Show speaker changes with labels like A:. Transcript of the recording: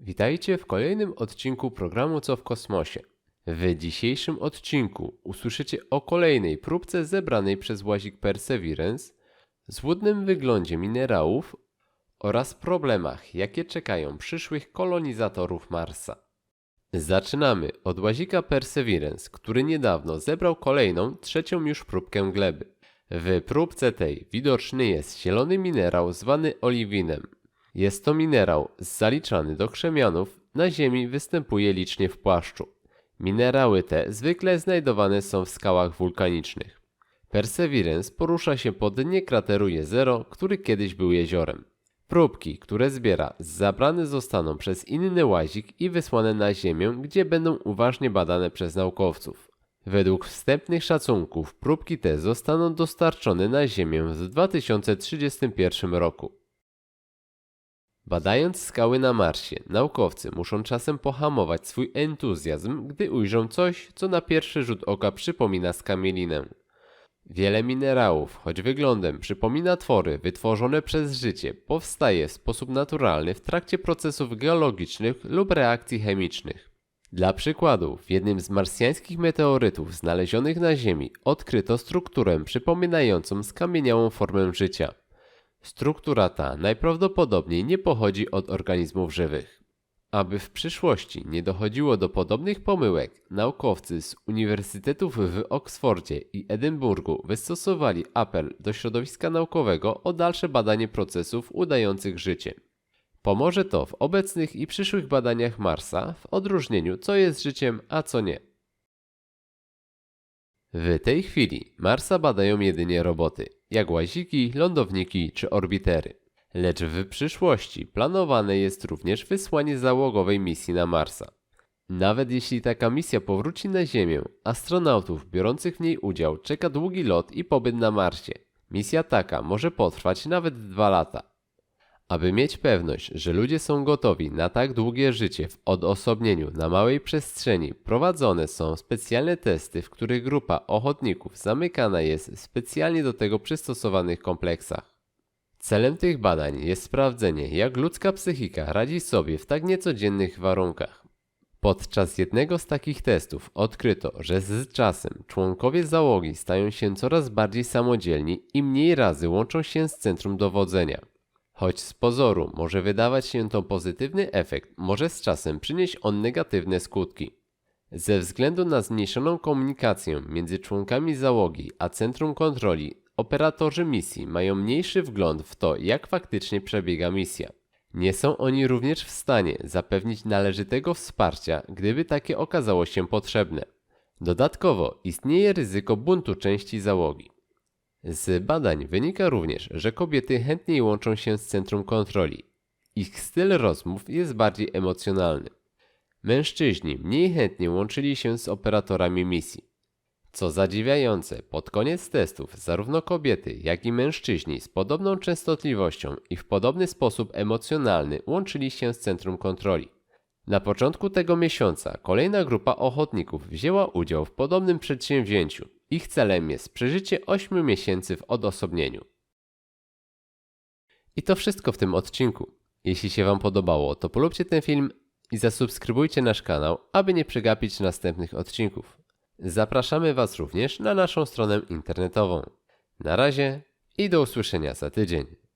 A: Witajcie w kolejnym odcinku programu Co w kosmosie. W dzisiejszym odcinku usłyszycie o kolejnej próbce zebranej przez łazik Perseverance, złudnym wyglądzie minerałów oraz problemach, jakie czekają przyszłych kolonizatorów Marsa. Zaczynamy od łazika Perseverance, który niedawno zebrał kolejną, trzecią już próbkę gleby. W próbce tej widoczny jest zielony minerał zwany oliwinem. Jest to minerał zaliczany do krzemianów, na Ziemi występuje licznie w płaszczu. Minerały te zwykle znajdowane są w skałach wulkanicznych. Perseverance porusza się po dnie krateru Jezero, który kiedyś był jeziorem. Próbki, które zbiera, zabrane zostaną przez inny łazik i wysłane na Ziemię, gdzie będą uważnie badane przez naukowców. Według wstępnych szacunków próbki te zostaną dostarczone na Ziemię w 2031 roku. Badając skały na Marsie, naukowcy muszą czasem pohamować swój entuzjazm, gdy ujrzą coś, co na pierwszy rzut oka przypomina skamielinę. Wiele minerałów, choć wyglądem przypomina twory wytworzone przez życie, powstaje w sposób naturalny w trakcie procesów geologicznych lub reakcji chemicznych. Dla przykładu, w jednym z marsjańskich meteorytów znalezionych na Ziemi odkryto strukturę przypominającą skamieniałą formę życia. Struktura ta najprawdopodobniej nie pochodzi od organizmów żywych. Aby w przyszłości nie dochodziło do podobnych pomyłek, naukowcy z uniwersytetów w Oksfordzie i Edynburgu wystosowali apel do środowiska naukowego o dalsze badanie procesów udających życie. Pomoże to w obecnych i przyszłych badaniach Marsa w odróżnieniu co jest życiem, a co nie. W tej chwili Marsa badają jedynie roboty, jak łaziki, lądowniki czy orbitery. Lecz w przyszłości planowane jest również wysłanie załogowej misji na Marsa. Nawet jeśli taka misja powróci na Ziemię, astronautów biorących w niej udział czeka długi lot i pobyt na Marsie. Misja taka może potrwać nawet dwa lata. Aby mieć pewność, że ludzie są gotowi na tak długie życie w odosobnieniu na małej przestrzeni, prowadzone są specjalne testy, w których grupa ochotników zamykana jest w specjalnie do tego przystosowanych kompleksach. Celem tych badań jest sprawdzenie, jak ludzka psychika radzi sobie w tak niecodziennych warunkach. Podczas jednego z takich testów odkryto, że z czasem członkowie załogi stają się coraz bardziej samodzielni i mniej razy łączą się z centrum dowodzenia. Choć z pozoru może wydawać się to pozytywny efekt, może z czasem przynieść on negatywne skutki. Ze względu na zmniejszoną komunikację między członkami załogi a centrum kontroli, operatorzy misji mają mniejszy wgląd w to, jak faktycznie przebiega misja. Nie są oni również w stanie zapewnić należytego wsparcia, gdyby takie okazało się potrzebne. Dodatkowo istnieje ryzyko buntu części załogi. Z badań wynika również, że kobiety chętniej łączą się z centrum kontroli. Ich styl rozmów jest bardziej emocjonalny. Mężczyźni mniej chętnie łączyli się z operatorami misji. Co zadziwiające, pod koniec testów zarówno kobiety, jak i mężczyźni z podobną częstotliwością i w podobny sposób emocjonalny łączyli się z centrum kontroli. Na początku tego miesiąca kolejna grupa ochotników wzięła udział w podobnym przedsięwzięciu. Ich celem jest przeżycie 8 miesięcy w odosobnieniu. I to wszystko w tym odcinku. Jeśli się Wam podobało, to polubcie ten film i zasubskrybujcie nasz kanał, aby nie przegapić następnych odcinków. Zapraszamy Was również na naszą stronę internetową. Na razie i do usłyszenia za tydzień.